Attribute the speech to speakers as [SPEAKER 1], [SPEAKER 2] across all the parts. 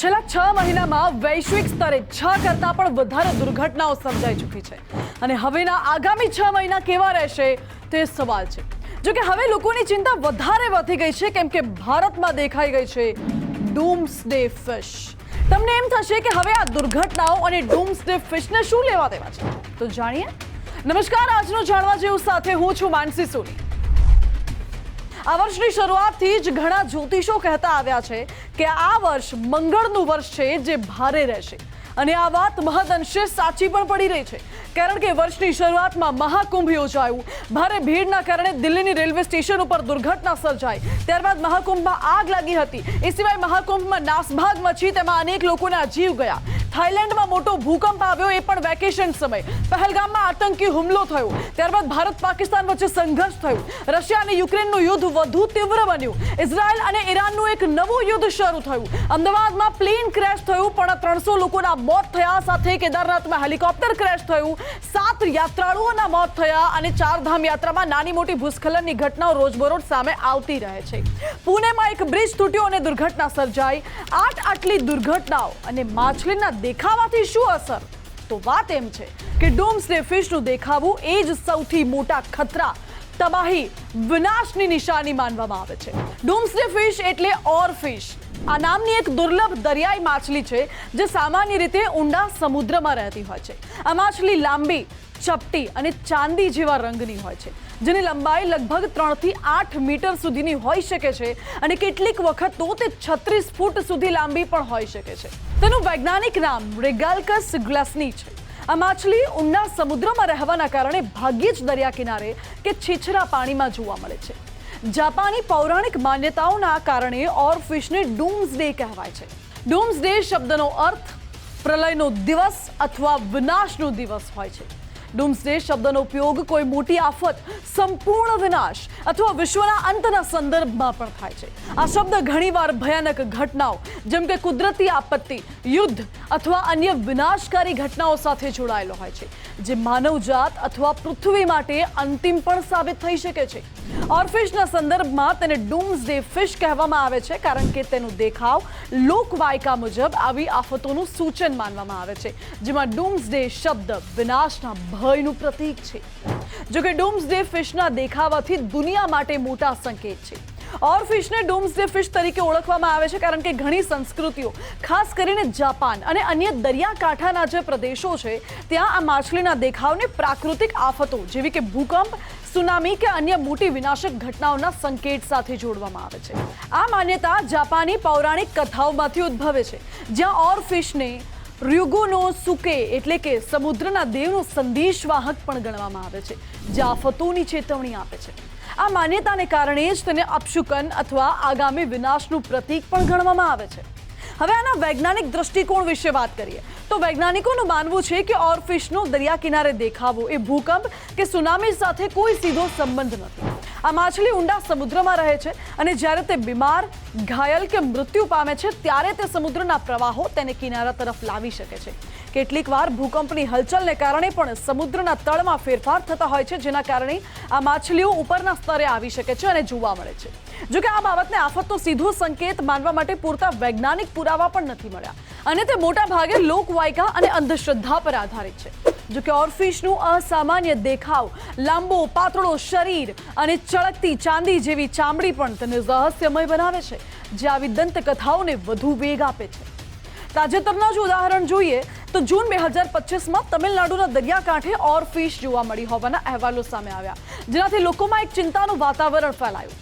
[SPEAKER 1] છેલ્લા છ મહિનામાં વૈશ્વિક સ્તરે છ કરતાં પણ વધારે દુર્ઘટનાઓ સર્જાઈ ચૂકી છે. અને હવેના આગામી છ મહિના કેવા રહેશે તે સવાલ છે. જો કે હવે લોકોની ચિંતા વધારે વધી ગઈ છે, કેમ કે ભારતમાં દેખાઈ ગઈ છે ડૂમ્સ ડે ફિશ. તમને એમ થશે કે હવે આ દુર્ઘટનાઓ અને ડૂમ્સ ડે ફિશને શું લેવા દેવા છે? તો જાણીએ? નમસ્કાર, આજનું જાણવા જેવું સાથે હું છું માનસી સોની. આ વર્ષની શરૂઆતથી જ ઘણા જ્યોતિષો કહેતા આવ્યા છે કે આ વર્ષ મંગળનું વર્ષ છે જે ભારે રહેશે. અને આ વાત મહદઅંશે સાચી પણ પડી રહી છે. કારણ કે વર્ષની શરૂઆતમાં મહાકુંભ યોજાયું. ભારે ભીડના કારણે દિલ્હીની રેલવે સ્ટેશન ઉપર દુર્ઘટના સર્જાઈ. ત્યારબાદ મહાકુંભમાં આગ લાગી હતી. એ સિવાય મહાકુંભમાં નાસભાગ મચી તેમાં અનેક લોકોના જીવ ગયા. થાઈલેન્ડમાં મોટો ભૂકંપ આવ્યો એ પણ વેકેશન સમય. પહેલગામમાં આતંકી હુમલો થયો. ત્યારબાદ ભારત પાકિસ્તાન વચ્ચે સંઘર્ષ થયો. રશિયા અને યુક્રેનનું યુદ્ધ વધુ તીવ્ર બન્યું. ઇઝરાયલ અને ઈરાનનું એક નવું યુદ્ધ શરૂ થયું. અમદાવાદમાં પ્લેન ક્રેશ થયું, પણ ત્રણસો લોકોના મોત થયા. સાથે કેદારનાથમાં હેલિકોપ્ટર ક્રેશ થયું. સાત યાત્રાળુઓના મોત થયા અને ચારધામ યાત્રામાં નાની મોટી ભૂસ્ખલનની ઘટનાઓ રોજબરોજ સામે આવતી રહે છે. પુણેમાં એક બ્રિજ તૂટ્યો અને દુર્ઘટના સર્જાઈ. આઠ આટલી દુર્ઘટનાઓ અને માછલીના દેખાવાથી શું અસર? તો વાત એમ છે કે ડોમ્સડે ફિશનું દેખાવું એ જ સૌથી મોટા ખતરા, તબાહી, વિનાશની નિશાની માનવામાં આવે છે. ડોમ્સડે ફિશ એટલે ઓર ફિશ. આ નામની એક દુર્લભ દરિયાઈ માછલી છે, જે સામાન્ય રીતે ઊંડા સમુદ્રમાં રહેતી હોય છે. આ માછલી લાંબી, ચપટી અને ચાંદી જેવા રંગની હોય છે, જેની લંબાઈ લગભગ ત્રણથી આઠ મીટર સુધીની હોઈ શકે છે અને કેટલીક વખત તો તે છત્રીસ ફૂટ સુધી લાંબી પણ હોઈ શકે છે. તેનું વૈજ્ઞાનિક નામ રેગાલ્કસ ગ્લાસની છે. આ માછલી ઊંડા સમુદ્રમાં રહેવાના કારણે ભાગ્યે જ દરિયા કિનારે કે છીછરા પાણીમાં જોવા મળે છે. જાપાની પૌરાણિક માન્યતાઓના કારણે ઓરફિશને ડૂમ્સ ડે કહેવાય છે. ડૂમ્સ ડે શબ્દનો અર્થ પ્રલયનો દિવસ અથવા વિનાશનો દિવસ હોય છે. ડૂમ્સડે શબ્દનો ઉપયોગ કોઈ મોટી આફત, સંપૂર્ણ વિનાશ અથવા વિશ્વના અંતના સંદર્ભમાં પણ થાય છે. આ શબ્દ ઘણીવાર ભયાનક ઘટનાઓ, જેમ કે કુદરતી આપત્તિ, યુદ્ધ અથવા અન્ય વિનાશકારી ઘટનાઓ સાથે જોડાયેલો હોય છે, જે માનવજાત અથવા પૃથ્વી માટે અંતિમ પણ સાબિત થઈ શકે છે. ઓરફિશના સંદર્ભમાં તેને ડૂમ્સડે ફિશ કહેવામાં આવે છે, કારણ કે તેનો દેખાવ લોકવાયકા મુજબ આવી આફતોનું સૂચન માનવામાં આવે છે, જેમાં ડૂમ્સડે શબ્દ વિનાશના ભયનું પ્રતીક છે. જો કે ડૂમ્સડે ફિશના દેખાવાથી દુનિયા માટે મોટા સંકેત છે. ઓર ફિશને ડૂમ્સડે ફિશ તરીકે ઓળખવામાં આવે છે કારણ કે ઘણી સંસ્કૃતિઓ, ખાસ કરીને જાપાન અને અન્ય દરિયાકાંઠાના જે પ્રદેશો છે, ત્યાં આ માછલીના દેખાવને પ્રાકૃતિક આફતો જેવી કે ભૂકંપ, સુનામી કે અન્ય મોટી વિનાશક ઘટનાઓના સંકેત સાથે જોડવામાં આવે છે. આ માન્યતા જાપાની પૌરાણિક કથાઓમાંથી ઉદ્ભવે છે, જ્યાં ઓર ફિશને ર્યુગોનો સુકે એટલે કે સમુદ્રના દેવનો સંદેશવાહક પણ ગણવામાં આવે છે, જે આફતોની ચેતવણી આપે છે. આ માન્યતાને કારણે જ તેને અપશુકન અથવા આગામી વિનાશનું પ્રતીક પણ ગણવામાં આવે છે. હવે આના વૈજ્ઞાનિક દ્રષ્ટિકોણ વિશે વાત કરીએ. તો વૈજ્ઞાનિકોનું માનવું છે કે ઓરફિશનો દરિયા કિનારે દેખાવો એ ભૂકંપ કે સુનામી સાથે કોઈ સીધો સંબંધ નથી. આ માછલી ઊંડા સમુદ્રમાં રહે છે અને જ્યારે તે બીમાર, ઘાયલ કે મૃત્યુ પામે છે, ત્યારે તે સમુદ્રના પ્રવાહો તેને કિનારા તરફ લાવી શકે છે. કેટલીક વાર ભૂકંપની હલચલને કારણે પણ સમુદ્રના તળમાં ફેરફાર થતા હોય છે, જેના કારણે આ માછલીઓ ઉપરના સ્તરે આવી શકે છે અને જોવા મળે છે. જોકે આ બાબતને આફતનો સીધો સંકેત માનવા માટે પૂરતા વૈજ્ઞાનિક પુરાવા પણ નથી મળ્યા. અને તે મોટા ભાગે લોકવાયકા અને અંધશ્રદ્ધા પર આધારિત છે. જો કે ઓરફિશનું અસામાન્ય દેખાવ, લાંબો પાતળો શરીર અને ચળકતી ચાંદી જેવી ચામડી પણ તેને રહસ્યમય બનાવે છે, જે આવી દંતકથાઓને વધુ વેગ આપે છે. તાજેતરના જ ઉદાહરણ જોઈએ તો જૂન બે હજાર પચીસમાં તમિલનાડુના દરિયાકાંઠે ઓરફિશ જોવા મળી હોવાના અહેવાલો સામે આવ્યા, જેનાથી લોકોમાં એક ચિંતાનું વાતાવરણ ફેલાયું.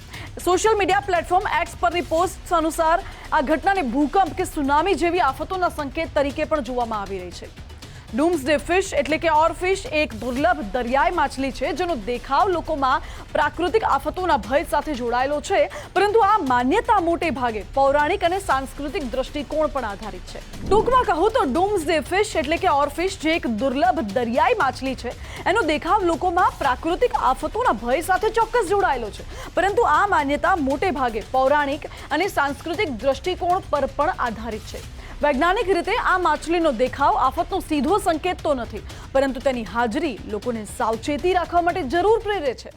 [SPEAKER 1] સોશિયલ મીડિયા પ્લેટફોર્મ એક્સ પરની પોસ્ટ અનુસાર આ ઘટનાને ભૂકંપ કે સુનામી જેવી આફતોના સંકેત તરીકે પણ જોવામાં આવી રહી છે. ડૂમ્સડે ફિશ એટલે કે ઓરફિશ એક દુર્લભ દરિયાઈ માછલી છે જેનો દેખાવ લોકોમાં પ્રાકૃતિક આફતોના ભય સાથે જોડાયેલો છે. પરંતુ આ માન્યતા મોટે ભાગે પૌરાણિક અને સાંસ્કૃતિક દ્રષ્ટિકોણ પણ આધારિત છે. ટૂંકમાં કહું તો ડૂમ્સડે ફિશ એટલે કે ઓરફિશ જે એક દુર્લભ દરિયાઈ માછલી છે, એનો દેખાવ લોકોમાં પ્રાકૃતિક આફતોના ભય સાથે ચોક્કસ જોડાયેલો છે. પરંતુ આ માન્યતા મોટે ભાગે પૌરાણિક અને સાંસ્કૃતિક દ્રષ્ટિકોણ પર પણ આધારિત છે. વૈજ્ઞાનિક રીતે આ માછલીનો દેખાવ આફતનો સીધો સંકેત તો નથી, પરંતુ તેની હાજરી લોકોને સાવચેતી રાખવા માટે જરૂર પ્રેરે છે.